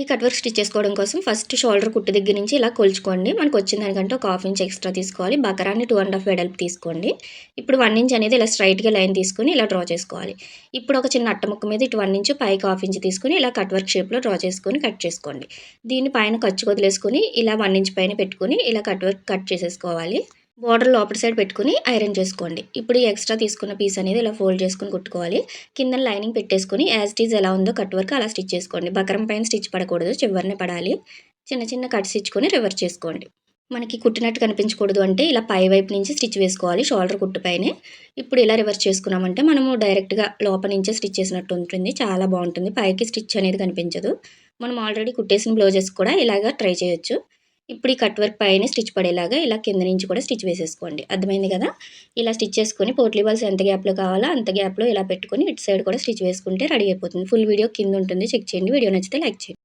ఈ cut work stitch చేసుకోవడం కోసం ఫస్ట్ షోల్డర్ కుట్టు దగ్గర నుంచి ఇలా కొలుచుకోండి. మనకు వచ్చిన దానికంటే ఒక హాఫ్ ఇంచ్ ఎక్స్ట్రా తీసుకోవాలి. బకరాన్ని టూ అండ్ హాఫ్ వెడల్పు తీసుకోండి. ఇప్పుడు వన్ ఇంచ్ అనేది ఇలా స్ట్రైట్గా లైన్ తీసుకుని ఇలా డ్రా చేసుకోవాలి. ఇప్పుడు ఒక చిన్న అట్టముక్క మీద ఇటు వన్ ఇంచ్ పైకి హాఫ్ ఇంచ్ తీసుకుని ఇలా కట్ వర్క్ షేప్లో డ్రా చేసుకొని కట్ చేసుకోండి. దీన్ని పైన ఖర్చు వదిలేసుకొని ఇలా వన్ ఇంచ్ పైన పెట్టుకుని ఇలా కట్ వర్క్ కట్ చేసేసుకోవాలి. బోర్డర్ లోపల సైడ్ పెట్టుకుని ఐరన్ చేసుకోండి. ఇప్పుడు ఎక్స్ట్రా తీసుకున్న పీస్ అనేది ఇలా ఫోల్డ్ చేసుకుని కుట్టుకోవాలి. కింద లైనింగ్ పెట్టేసుకుని యాజ్ ఇట్ ఈజ్ ఎలా ఉందో కట్ వర్క్ అలా స్టిచ్ చేసుకోండి. బకరం పైన స్టిచ్ పడకూడదు చివరినే పడాలి. చిన్న చిన్న కట్స్ ఇచ్చుకొని రివర్స్ చేసుకోండి. మనకి కుట్టినట్టు కనిపించకూడదు అంటే ఇలా పై వైపు నుంచి స్టిచ్ వేసుకోవాలి షోల్డర్ కుట్టుపైనే ఇప్పుడు ఇలా రివర్స్ చేసుకున్నామంటే మనము డైరెక్ట్గా లోపల నుంచే స్టిచ్ చేసినట్టు ఉంటుంది. చాలా బాగుంటుంది. పైకి స్టిచ్ అనేది కనిపించదు. మనం ఆల్రెడీ కుట్టేసిన బ్లౌజెస్ కూడా ఇలాగా ట్రై చేయొచ్చు. ఇప్పుడు ఈ కట్ వర్క్ పైన స్టిచ్ పడేలాగా ఇలా కింద నుంచి కూడా స్టిచ్ వేసేసుకోండి. అర్థమైంది కదా? ఇలా స్టిచ్ చేసుకొని పోట్లీ బాల్స్ ఎంత గ్యాప్లో కావాలో అంత గ్యాప్లో ఇలా పెట్టుకొని ఇటు సైడ్ కూడా స్టిచ్ వేసుకుంటే రెడీ అయిపోతుంది. ఫుల్ వీడియో కింద ఉంటుంది. చెక్ చేయండి. వీడియో నచ్చితే లైక్ చేయండి.